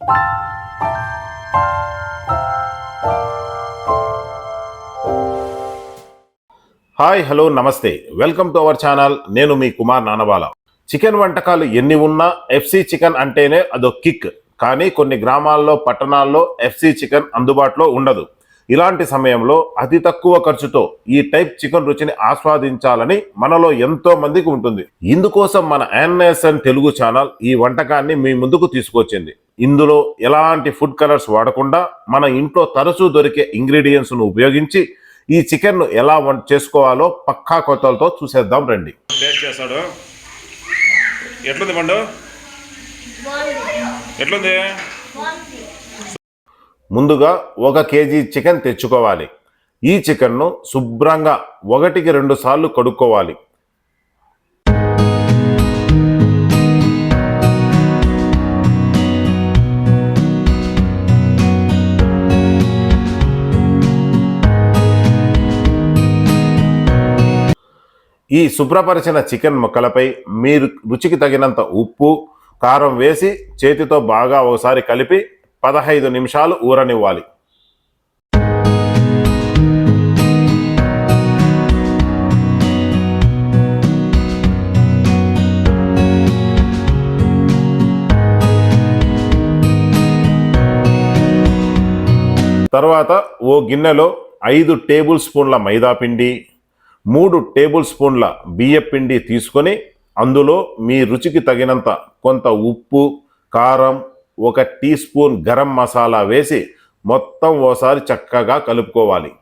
Hi hello నమస్తే. Welcome to our channel. నేను మీ కుమార్ నానబాల చికెన్ వంటకాలు ఎన్ని ఉన్నా ఎఫ్సి చికెన్ అంటేనే అదో కిక్. కానీ కొన్ని గ్రామాల్లో పట్టణాల్లో ఎఫ్సి చికెన్ అందుబాటులో ఉండదు. ఇలాంటి సమయంలో అతి తక్కువ ఖర్చుతో ఈ టైప్ చికెన్ రుచిని ఆస్వాదించాలని మనలో ఎంతో మందికి ఉంటుంది. ఇందుకోసం మన ఎన్ఎస్ఎన్ తెలుగు ఛానల్ ఈ వంటకాన్ని మీ ముందుకు తీసుకొచ్చింది. ఇందులో ఎలాంటి ఫుడ్ కలర్స్ వాడకుండా మన ఇంట్లో తరచూ దొరికే ఇంగ్రీడియంట్స్ను ఉపయోగించి ఈ చికెన్ను ఎలా వంట చేసుకోవాలో పక్కా కొత్తలతో చూసేద్దాం రండి. టేస్ట్ చేస్తాడు. ఎట్లుంది పండు? ఎట్లుంది? ముందుగా ఒక కేజీ చికెన్ తెచ్చుకోవాలి. ఈ చికెన్ను శుభ్రంగా ఒకటికి రెండు సార్లు కడుక్కోవాలి. ఈ శుభ్రపరిచిన చికెన్ ముక్కలపై మీరు రుచికి తగినంత ఉప్పు కారం వేసి చేతితో బాగా ఒకసారి కలిపి పదహైదు నిమిషాలు ఊరనివ్వాలి. తర్వాత ఓ గిన్నెలో ఐదు టేబుల్ స్పూన్ల మైదా పిండి మూడు టేబుల్ స్పూన్ల బియ్యపిండి తీసుకొని అందులో మీ రుచికి తగినంత కొంత ఉప్పు కారం ఒక టీ స్పూన్ గరం మసాలా వేసి మొత్తం ఓసారి చక్కగా కలుపుకోవాలి.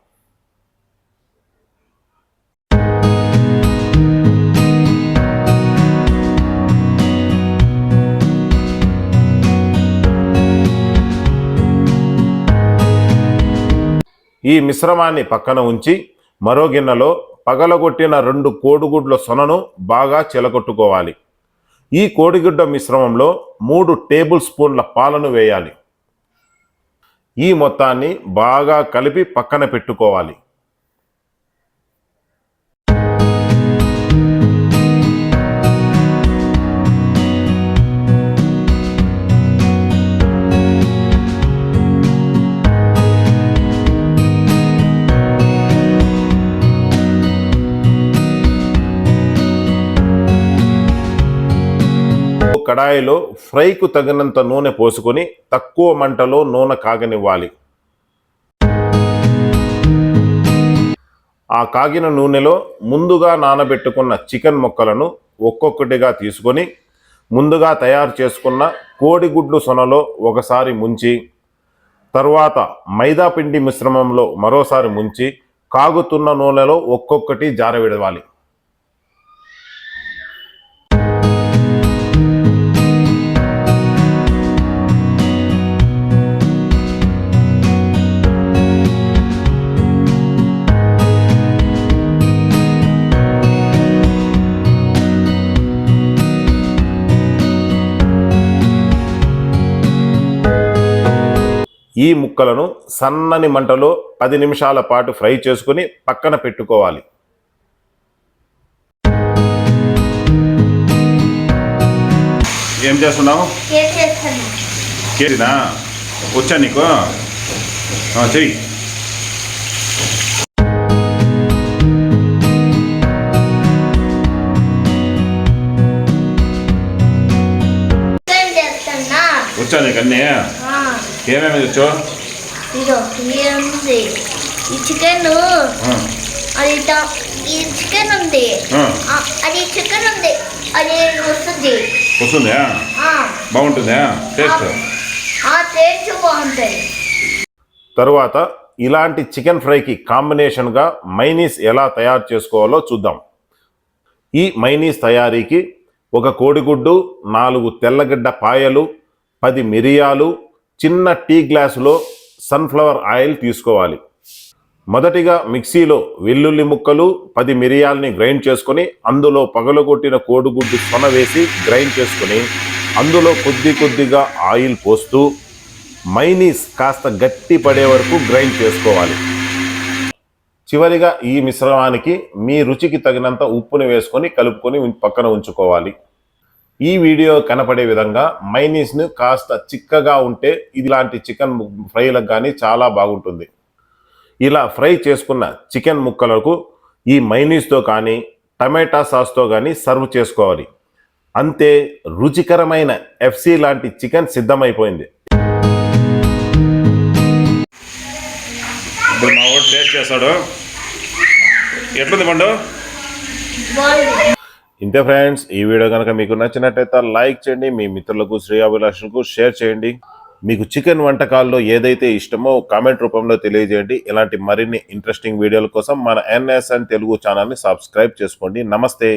ఈ మిశ్రమాన్ని పక్కన ఉంచి మరో గిన్నెలో పగలగొట్టిన రెండు కోడిగుడ్ల సొనను బాగా చిలకొట్టుకోవాలి ఈ కోడిగుడ్డ మిశ్రమంలో మూడు టేబుల్ స్పూన్ల పాలను వేయాలి. ఈ మొత్తాన్ని బాగా కలిపి పక్కన పెట్టుకోవాలి. కడాయిలో ఫ్రైకు తగినంత నూనె పోసుకొని తక్కువ మంటలో నూనె కాగనివ్వాలి. ఆ కాగిన నూనెలో ముందుగా నానబెట్టుకున్న చికెన్ ముక్కలను ఒక్కొక్కటిగా తీసుకొని ముందుగా తయారు చేసుకున్న కోడిగుడ్లు సొనలో ఒకసారి ముంచి తరువాత మైదా పిండి మిశ్రమంలో మరోసారి ముంచి కాగుతున్న నూనెలో ఒక్కొక్కటి జారవిడవాలి. ఈ ముక్కలను సన్నని మంటలో పది నిమిషాల పాటు ఫ్రై చేసుకుని పక్కన పెట్టుకోవాలి. ఏం చేస్తున్నావు? కేనా వచ్చా నీకు? చెయ్యి. వచ్చా నీకు అన్నీ? ఏమేమి తెచ్చో ఇదో ఉంది. ఈ చికెన్. అది ఈ చికెన్ ఉంది. అది చికెన్ ఉంది. అది వస్తుంది. వస్తుందా? బాగుంటుందా? టేస్ట్ ఆ టేస్ట్ బాగుంటుంది. తరువాత ఇలాంటి చికెన్ ఫ్రైకి కాంబినేషన్గా మైనీస్ ఎలా తయారు చేసుకోవాలో చూద్దాం. ఈ మైనీస్ తయారీకి ఒక కోడిగుడ్డు నాలుగు తెల్లగడ్డ పాయలు పది మిరియాలు చిన్న టీ గ్లాసులో సన్ఫ్లవర్ ఆయిల్ తీసుకోవాలి. మొదటిగా మిక్సీలో వెల్లుల్లి ముక్కలు పది మిరియాలని గ్రైండ్ చేసుకొని అందులో పగలగొట్టిన కోడిగుడ్డు సొన వేసి గ్రైండ్ చేసుకొని అందులో కొద్ది కొద్దిగా ఆయిల్ పోస్తూ మైనీస్ కాస్త గట్టి పడే వరకు గ్రైండ్ చేసుకోవాలి. చివరిగా ఈ మిశ్రమానికి మీ రుచికి తగినంత ఉప్పుని వేసుకొని కలుపుకొని పక్కన ఉంచుకోవాలి. ఈ వీడియో కనపడే విధంగా మైనీస్ను కాస్త చిక్కగా ఉంటే ఇలాంటి చికెన్ ఫ్రైలకు కానీ చాలా బాగుంటుంది. ఇలా ఫ్రై చేసుకున్న చికెన్ ముక్కలకు ఈ మైనీస్తో కానీ టమాటా సాస్తో కానీ సర్వ్ చేసుకోవాలి. అంతే రుచికరమైన ఎఫ్సి లాంటి చికెన్ సిద్ధమైపోయింది. ఇప్పుడు మా వాడు టేస్ట్ చేస్తాడు. ఎట్లుంది పండు? ఇంతే ఫ్రెండ్స్ ఈ వీడియో కనుక మీకు నచ్చినట్టయితే లైక్ చేయండి మీ మిత్రులకు శ్రేయాభిలాషులకు షేర్ చేయండి. మీకు చికెన్ వంటకాల్లో ఏదైతే ఇష్టమో కామెంట్ రూపంలో తెలియజేయండి. ఇలాంటి మరిన్ని ఇంట్రెస్టింగ్ వీడియోల కోసం మన ఎన్ఎస్ఎన్ తెలుగు ఛానల్ని సబ్స్క్రైబ్ చేసుకోండి. నమస్తే.